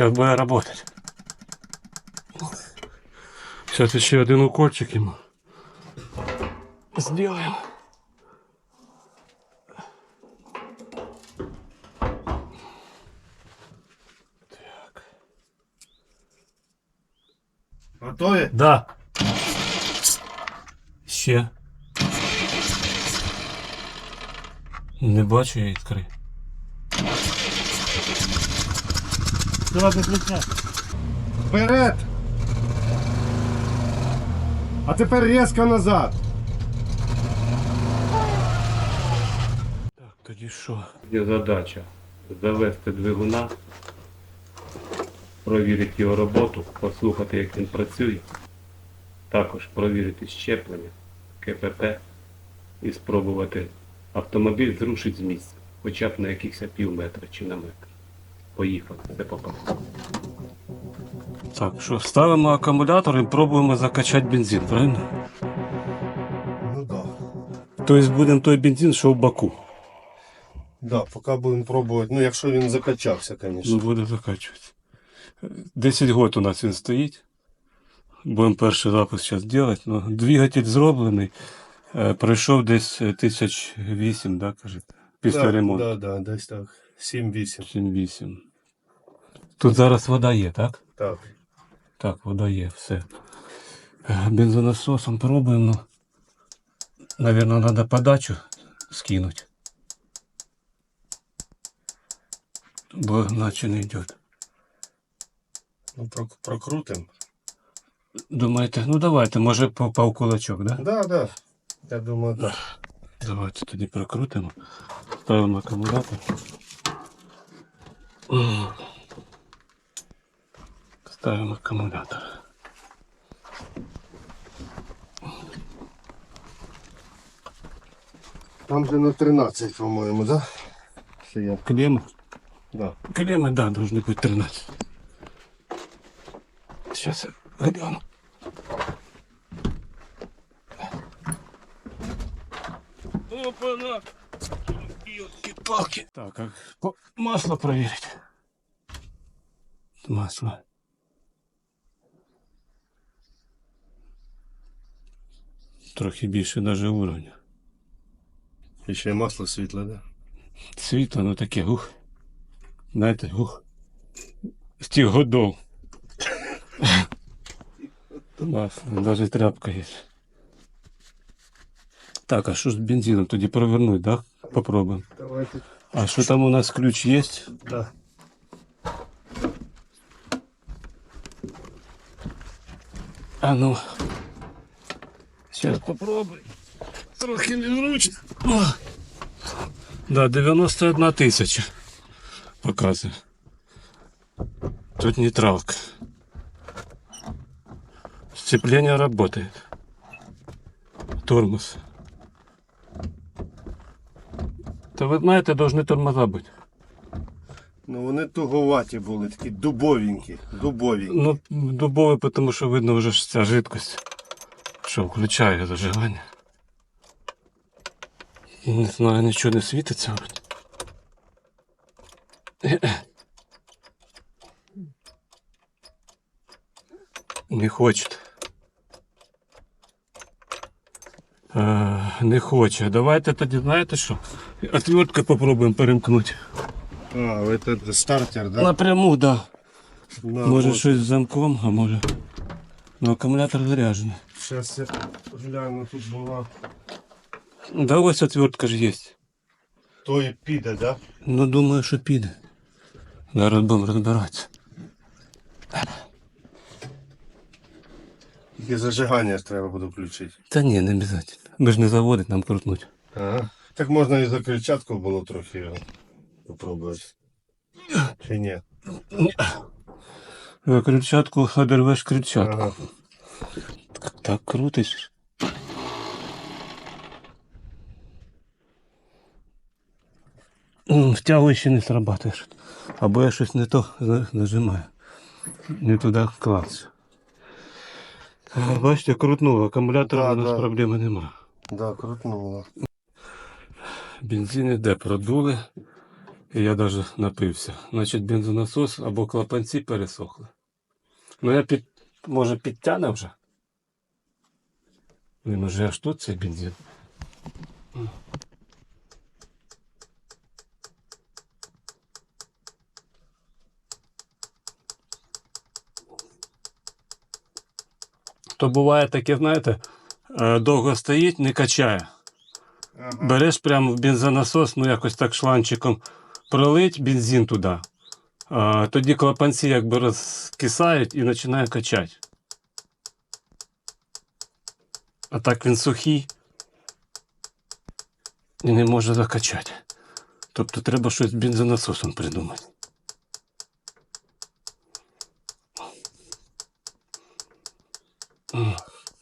Сейчас буде работать. Сейчас еще один укольчик ему сделаем. Готові? Да. Ще. Не бачу я іскри. Давай виключай. Вперед! А тепер різко назад. Так, тоді що? Є задача завести двигуна, провірити його роботу, послухати, як він працює, також провірити щеплення, КПП і спробувати автомобіль зрушити з місця, хоча б на якихось пів метра чи на метр. Поїхали, це попало. Так, що ставимо акумулятор і пробуємо закачати бензин, правильно? Ну да. Тобто будемо той бензин, що в баку. Да, поки будемо пробувати. Ну, якщо він закачався, звісно. Ну, буде закачуватися. 10 років у нас він стоїть. Будемо перший запуск зараз робити. Ну, двигатель зроблений. Е, Пройшов десь е, тисяч вісім, да, кажете? Після да, ремонту. Да, да, десь так. 7-8. 7-8. Тут зараз вода є, так? Так. Так, вода є, все. Е, Бензонасосом пробуємо. Ну, Наверное, треба подачу скинути. Бо наче не йде. Ну, прок- прокрутим. Думаєте, ну давайте, може попав кулачок, да? Да, да. Я думаю, так. Давайте тоді прокрутимо. Ставимо акумулятор. Ставимо акумулятор. Там же на 13, по-моєму, да? Я. Клеммы? Да. Клеммы, да, должны быть 13. Сейчас я гляну. Опа-на! Палки. Так, по- масло проверить. Масло. Трохи більше даже уровня. І ще й масло світле, да? Світло, ну таке, ух. Знаєте, ух. З тих годов. Масло, навіть тряпка є. Так, а що з бензином? Тоді провернуть, да? Попробуємо. Давайте. А що там у нас ключ є? Да. А ну. Сейчас попробуй. Трохи незручно. О. Да, 91 тисяча. Показує. Тут нейтралка. Сцепление работает. Тормоз. Та ви знаєте, должны тормоза бути. Ну вони туговаті були, такі дубовенькі. Дубові. Ну, дубовий, тому що видно вже ж ця жидкость, що включає зажигання. Не знаю, нічого не світиться. Не хоче. Е, не хоче. Давайте тоді, знаєте що? Отвертка попробуємо перемкнути. А, це стартер, да? Напряму, так. Да. На, Може от. щось з замком, а може. Ну, акумулятор заряджений. Зараз я гляну, тут була. Да ось отвертка ж є. То і піде, да? Ну, думаю, що піде. Зараз будемо розбиратися. Тільки зажигання ж треба буде включити. Та ні, не обов'язково. Ми ж не заводить, нам крутнуть. Ага. Так можна і за крильчатку було трохи його попробувати. Чи ні? Е, Крильчатку одервеш крильчатку. Ага. Так крутиш. М, Втягуючи не срабатуєш. Або я щось не то нажимаю. Не туди клався. Е, Бачите, крутнуло, акумулятора Да, у нас да. проблеми немає. Да, крутнуло. Бензин іде, продули. І я навіть напився. Значить, бензонасос або клапанці пересохли. Ну я під, може підтягне вже. Він уже аж тут цей бензин. То буває таке, знаєте, е, довго стоїть, не качає. Ага. Береш прямо в бензонасос, ну якось так шланчиком пролить бензин туди. А, тоді клапанці якби розкисають і починає качати. А так він сухий і не може закачати. Тобто треба щось з бензонасосом придумати.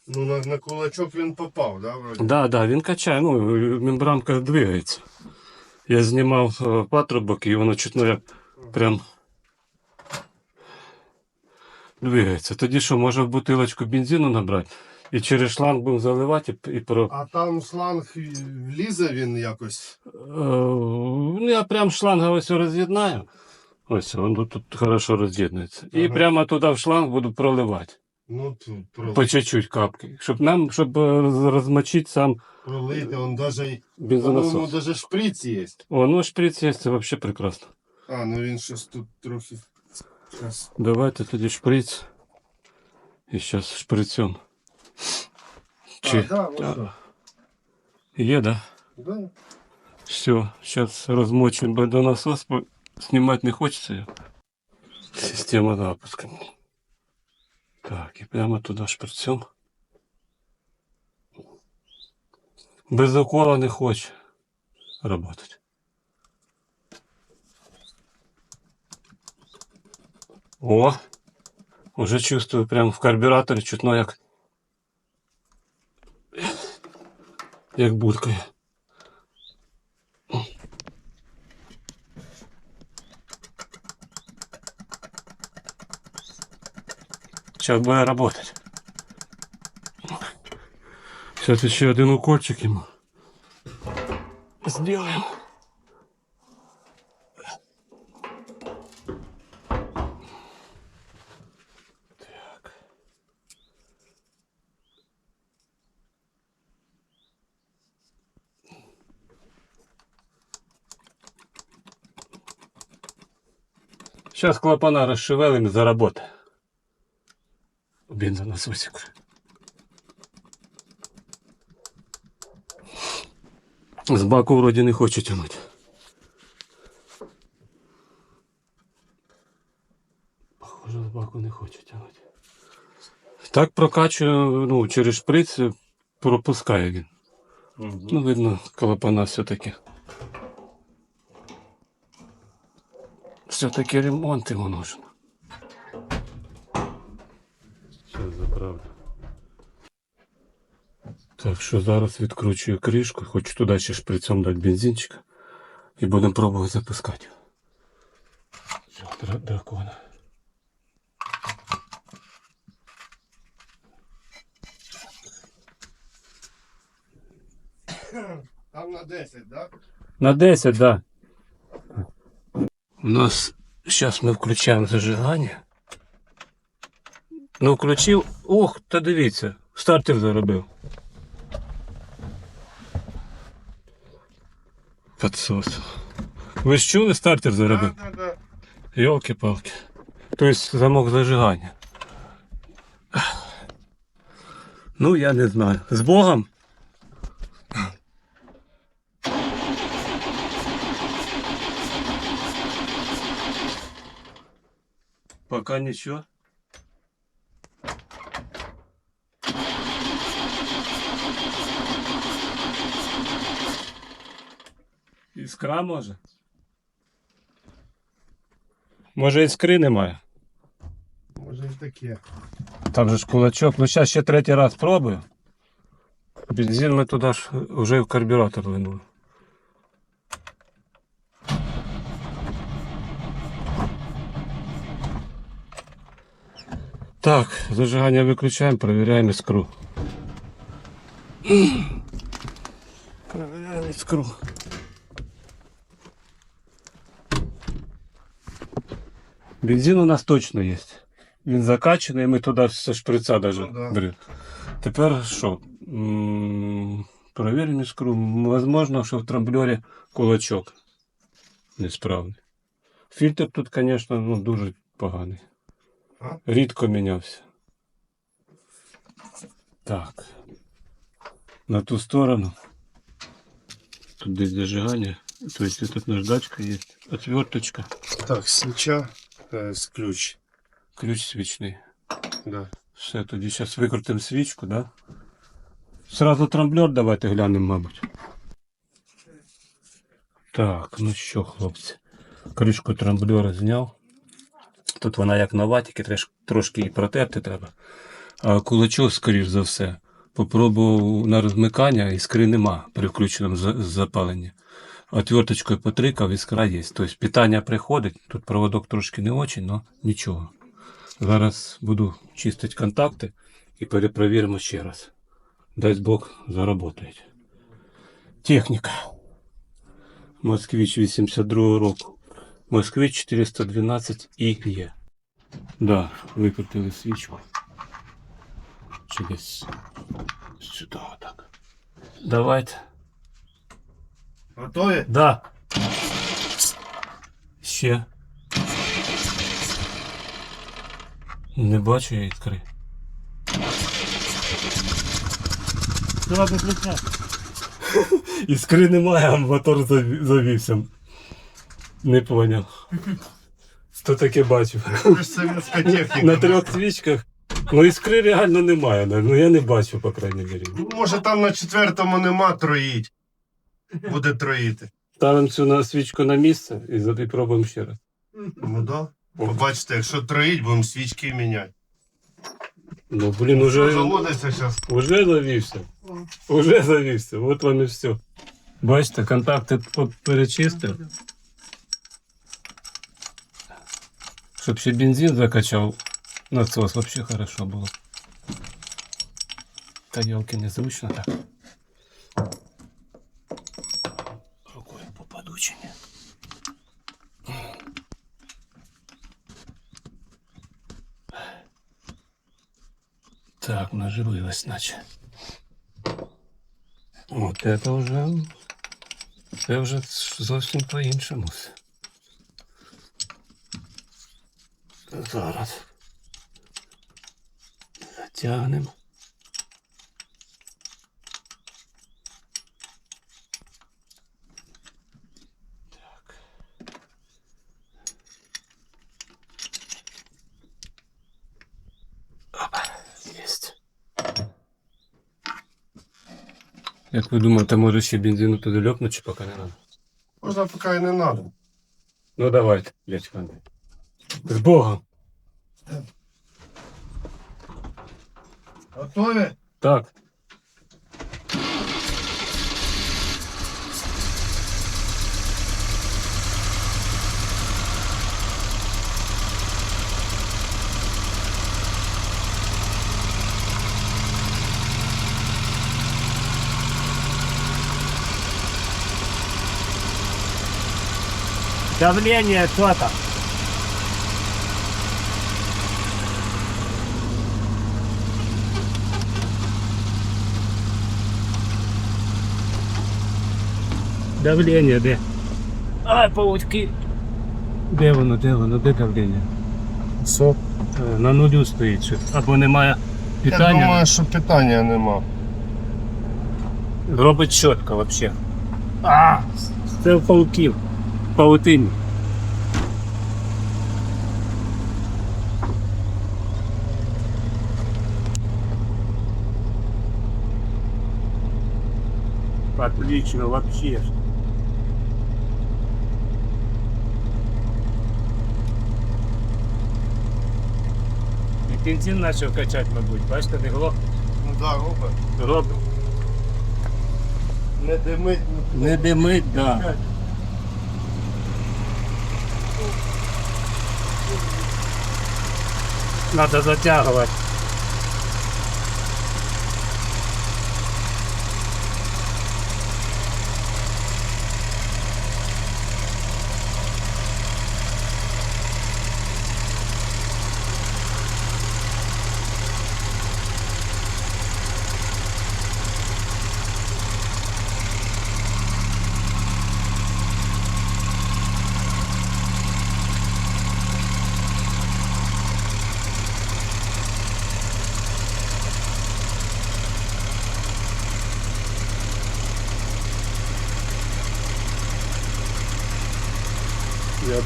Ну, на, на кулачок він попав, да, вроді? Да, да, він качає, ну, мембранка двигається. Я знімав е, патрубок і воно чутно як прям двигається. Тоді що, може в бутилочку бензину набрати і через шланг будемо заливати і, про. А там шланг влізе він якось. Е, ну, я прям шланга ось роз'єднаю. Ось воно тут хорошо роз'єднується. І прямо туди в шланг буду проливати. Ну, тут про, По чуть-чуть капки. Щоб нам, щоб е, розмочити сам пролити, он даже, бензонасос. даже шприц є. О, ну шприц є, це взагалі прекрасно. А, ну він щось тут трохи. Щас. Давайте тоді шприц. І зараз шприцем. Чи... А, да, вот А, що. Є, да? Да. Все, зараз розмочимо бензонасос, бо знімати не хочеться. його. Система запуска. Так, і прямо туди шприцем. Без укола не хоче работати. О! Уже чувствую прямо в карбюраторі чутно як. Як булькає. Сейчас буде работать. Сейчас еще один укольчик ему сделаем. Сейчас клапана расшевелим и заработаем. Бензонасосик. З баку вроді не хоче тягнути. Похоже, з баку не хоче тягнути. Так прокачує, ну, через шприц пропускає він. Ну, видно, клапана все-таки. Все-таки ремонт йому нужен. Сейчас заправлю. Так що зараз відкручую кришку, хочу туди ще шприцом дати бензинчика і будемо пробувати запускати. Все, дракона. Там на 10, да? На 10, да. У нас зараз ми включаємо зажигання. Ну, включив. Ох, та дивіться, стартер заробив. Подсос. Ви ж чули, стартер заробив? Да, да, да. Йолки-палки. Тобто замок зажигання. Ну, я не знаю. З Богом? Пока нічого. Іскра може? Може іскри немає? Може і таке. Там же ж кулачок. Ну зараз ще третій раз пробую. Бензин ми туди ж вже в карбюратор линули. Так, зажигання виключаємо, перевіряємо іскру. Перевіряємо іскру. Бензин у нас точно є. Він закачаний, ми туди все шприца даже Ну да. Тепер що? М, Провіримо іскру. Возможно, що в трамблері кулачок несправний. Фільтр тут, звісно, ну, дуже поганий. Рідко мінявся. Так. На ту сторону. Тут десь зажигання. Тобто тут наждачка є. Отверточка. Так, свіча е, з ключ. Ключ свічний. Да. Все, тоді зараз викрутимо свічку, да? Сразу трамблер давайте глянемо, мабуть. Так, ну що, хлопці. Кришку трамблера зняв. Тут вона як нова, тільки трошки її протерти треба. А кулачок, скоріш за все, попробував на розмикання, іскри нема при включеному за- запаленні. Отверточкою потрикав, іскра є. Тобто питання приходить, тут проводок трошки не очень, але нічого. Зараз буду чистити контакти і перепровіримо ще раз. Дасть Бог заработають. Техніка. Москвич 82 року. Москвич 412 і є. Да, викрутили свічку. Чи десь сюди отак. Давайте. Готові? Да. Ще. Не бачу я іскри. Давай. Іскри немає, а мотор завівся. Не поняв. Хто таке бачив? Це ж совєтська техніка. На трьох свічках. Ну іскри реально немає. Ну я не бачу, по крайній мірі. Ну, Може там на четвертому нема троїть. Буде троїти. Ставимо цю на свічку на місце і за- і пробуємо ще раз. Ну да. Побачите, якщо троїть, будемо свічки міняти. Ну блін, уже, Заводиться зараз. уже завівся. Уже завівся. От вам і все. Бачите, контакти по- перечистив. Щоб ще бензин закачав, насос вообще хорошо було. Та елки незручно так. Рукою попаду чи ні? Так, наживилось, наче. От це вже. Це вже зовсім по-іншому. все. Зараз. Затягнемо. Так. Опа, єсть. Як ви думаєте, може ще бензину туди льопнуть, чи поки не надо? Можна поки і не треба. Ну давайте, дядько Андрій. З Богом. Готові? Так. Давление что-то. Давлення де? Ай, паучки. Де воно, де воно, де давлення? Все. Е, На нулю стоїть щось. Або немає Я питання. думаю, що питання нема. Робить чітко вообще. А, це в пауків. Паутині. Отлично, вообще. Бензин почав качати, мабуть. Бачите, не глох. Ну да, робить. Робить. Не димить. Не димить, да. Надо затягивать.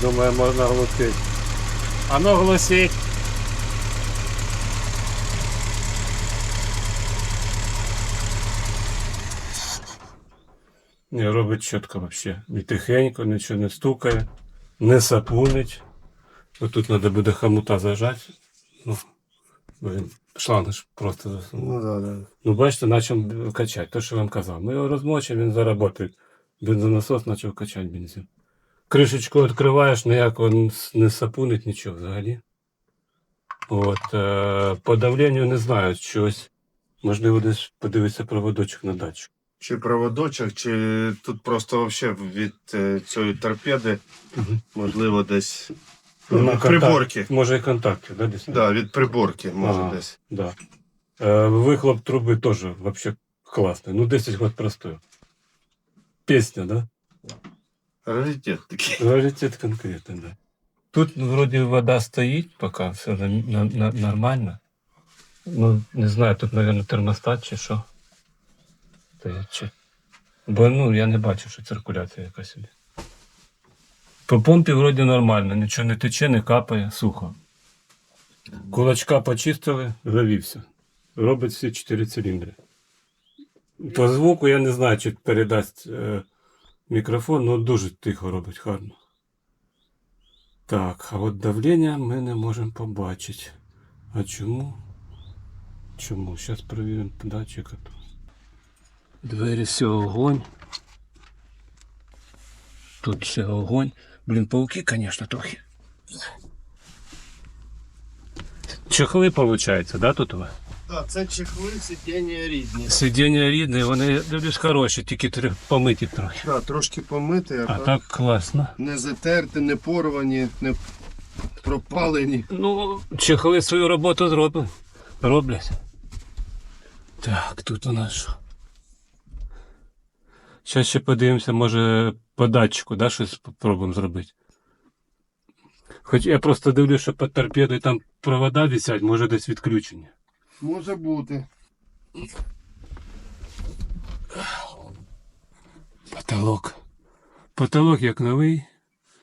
Думаю, можна глушити. А ну глусіть. Не, робить чітко вообще. І тихенько, нічого не стукає, не сапунить. Ось тут треба буде хомута зажати. Ну, блін, шланг ж просто засунув. Ну да, да. Ну, бачите, почав качати. То, що я вам казав. Ми його розмочимо, він заработає. Бензонасос почав качати бензин. Кришечку відкриваєш, ніякого н- не сапунить, нічого взагалі. От, е, по давленню не знаю, щось. Можливо, десь подивитися проводочок на датчик. Чи проводочок, чи тут просто вообще від е, цієї торпеди, Мгм. можливо, десь Ну, від контакт- приборки. Може і контакти, да, десь? Да, від приборки, може Ага. десь. Да. Е, вихлоп труби теж вообще класний. Ну, 10 год простой. Песня, да? Раритет такий. Раритет конкретно, да. Тут вроде вода стоит пока, все на, на- на- нормально. Ну, не знаю, тут, наверное, термостат чи що. Стоять чи. Бо ну, я не бачу, що циркуляція якась іде. По помпі вроді нормально, нічого не тече, не капає, сухо. Кулачка почистили, завівся. Робить всі чотири циліндри. По звуку я не знаю, чи передасть е, мікрофон, але дуже тихо робить, гарно. Так, а от давлення ми не можемо побачити. А чому? Чому? Зараз перевіримо датчик. Двері все огонь. Тут все огонь. Блін, пауки, звісно, трохи. Чехли, виходить, да, тут у вас? Так, це чехли сидіння рідні. Сидіння рідне, вони дивлюсь хороші, тільки помиті трохи. Да, трошки помити, а, А так так класно. не затерти, не порвані, не пропалені. Ну, чехли свою роботу зробили. Роблять. Так, тут у нас що? Зараз ще подивимося, може по датчику, да, щось спробуємо зробити. Хоч я просто дивлюсь, що під торпедою там провода висять, може десь відключення. Може бути. Потолок. Потолок як новий.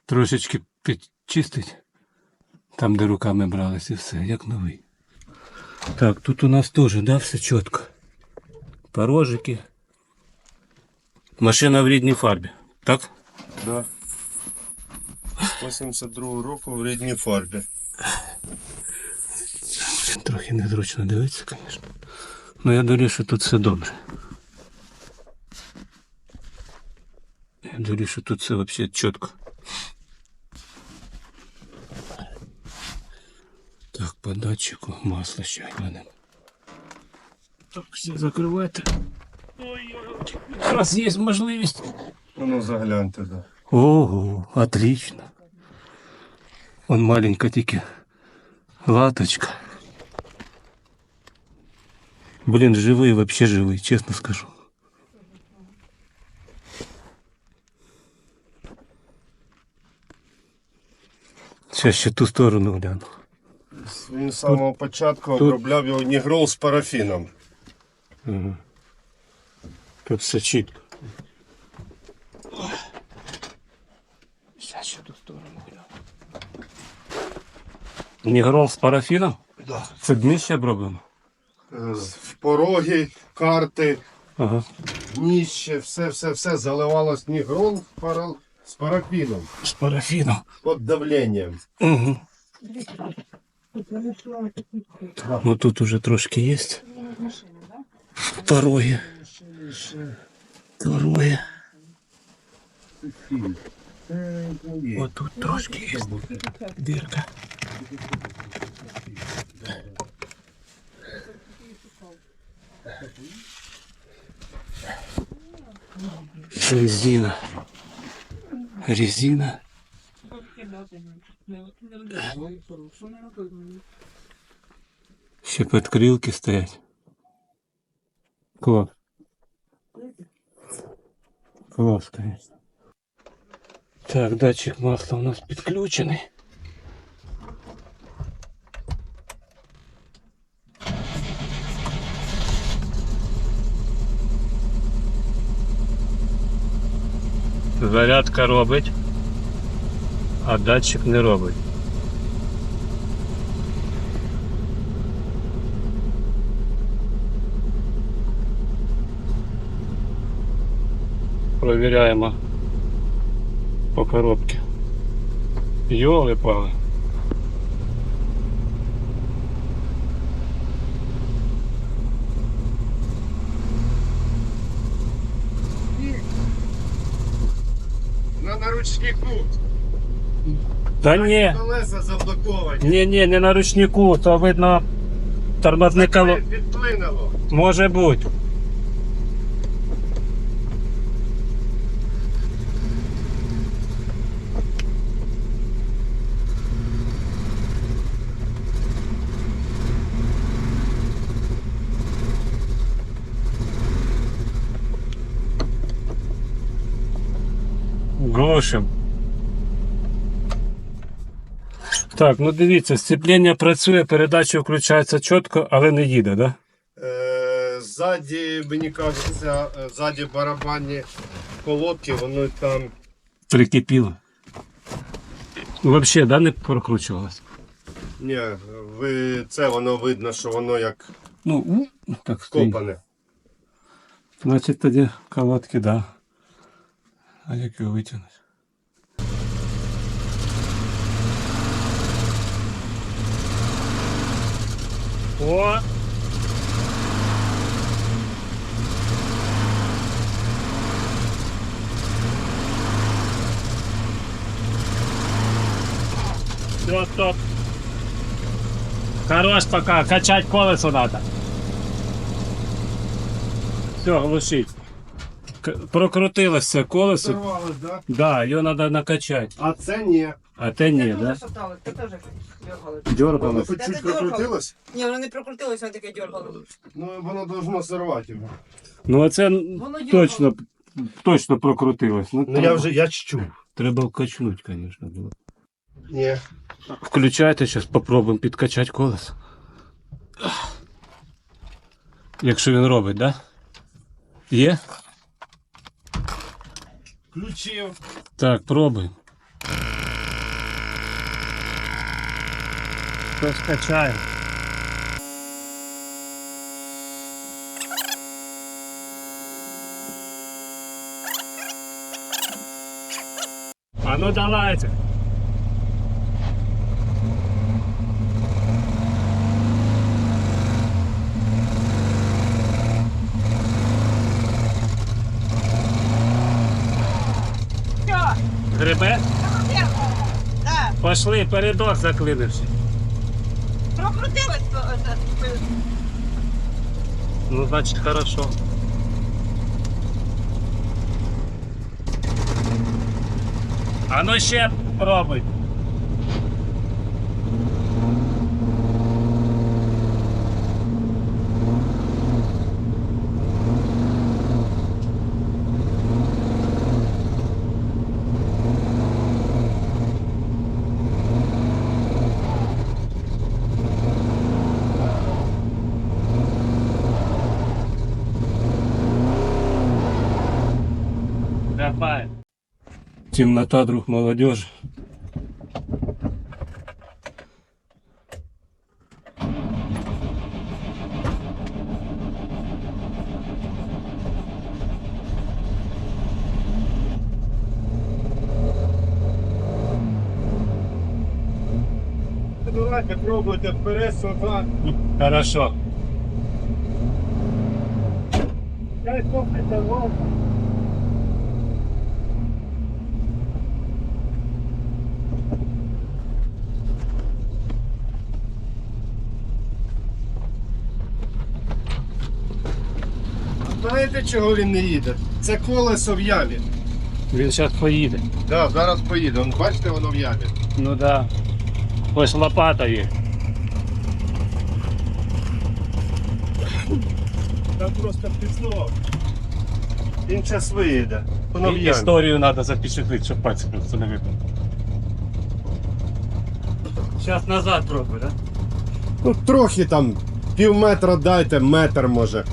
Трошечки підчистить. Там, де руками брались, і все, як новий. Так, тут у нас теж, да, все чітко. Порожики. Машина в рідній фарбі. Так? Да. 82 року в рідній фарбі. Трохи незручно дивитися, звісно. Ну я дивлюсь, що тут все добре. Я дивлюсь, що тут все взагалі чітко. Так, по датчику масло ще глянемо. Так, все закривайте. Раз є можливість. Ну, загляньте, да. Ого, отлично. Он маленька тільки латочка. Блин, живые, вообще живые, честно скажу. Сейчас ще ту сторону гляну. Він з самого початку тут- обробляв його нігрол з парафіном. Ага. Тут все чітко. Сейчас ще ту сторону гляну. Нігрол з парафіном? Да. Це днище оброблено? Е, Пороги, карти, Ага. дніще, все, все, все заливалось нігрол з пара- з парафіном. З парафіном. Під давленням. Угу. Ну тут уже трошки є. Пороги. Пороги. Вот тут трошки є. Дірка. Резина. Резина. Ще підкрилки стоять. Клас. Клас, конечно. Так, датчик масла у нас підключений. Зарядка робить. а датчик не робить. Провіряємо по коробці. Йоли пали. На наручнику. Та ні, Колеса заблоковані. ні, ні, не на ручнику, то видно тормозне коло. Відплинуло. Може бути. Глушим. Так, ну дивіться, сцеплення працює, передача включається чітко, але не їде, да? Е, ззаді, мені кажеться, е, ззаді барабанні колодки, воно там. Прикипіло. Взагалі, да, не прокручувалось? Ні, ви це воно видно, що воно як Ну, так стоїть. копане. Значить тоді колодки, да. А як його витягнути? О! Все, стоп. Хорош пока, качать колесо надо. Все, глушить. К- Прокрутилося колесо. Сорвалось, да? Да, його треба накачати. А це ні. А те ні, Це да? це теж дергали. Воно хоч чуть прокрутилось, Ні, воно не прокрутилося, воно таке дергало. ну воно должно сорвати його. Ну оце Воно точно, точно прокрутилось. Ну, Ну я вже я чув. Треба вкачнути, звісно, було. Ні. Включайте, зараз попробуємо підкачати колесо. Якщо він робить, да? Є? Включив. Так, пробуємо. Розкачаємо. А ну давайте. Грибе? да, Пошли, передок заклинився. Прокрутилось. то, е, е, Ну, значит, хорошо. А ну ще пробуй. Темнота, друг молодежи. Давайте пробуйте вперед, сюди. Хорошо. Я Знаєте, чого він не їде? Це колесо в ямі. Він зараз поїде. Да, зараз поїде. Вон, бачите, воно в ямі. Ну да. Ось лопата є. Там просто пішло. Він час виїде. Воно в І- ямі. Історію треба запечатлити, щоб пальці просто не видно. Зараз назад пробуй, да? Ну трохи там, пів метра дайте, метр може.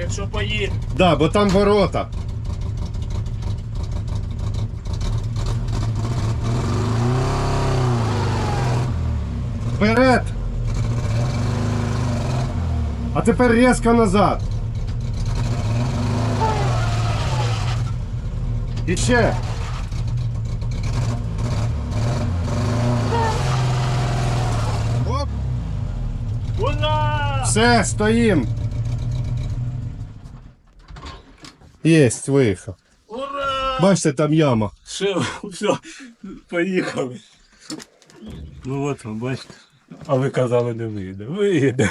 Якщо поїде. Да, бо там ворота. Вперед! А тепер різко назад. І ще. Оп. Все, стоїм. Єсть, виїхав. Ура! Бачите, там яма. Все, все, поїхали. Ну от бачите. А ви казали, не вийде. Вийде.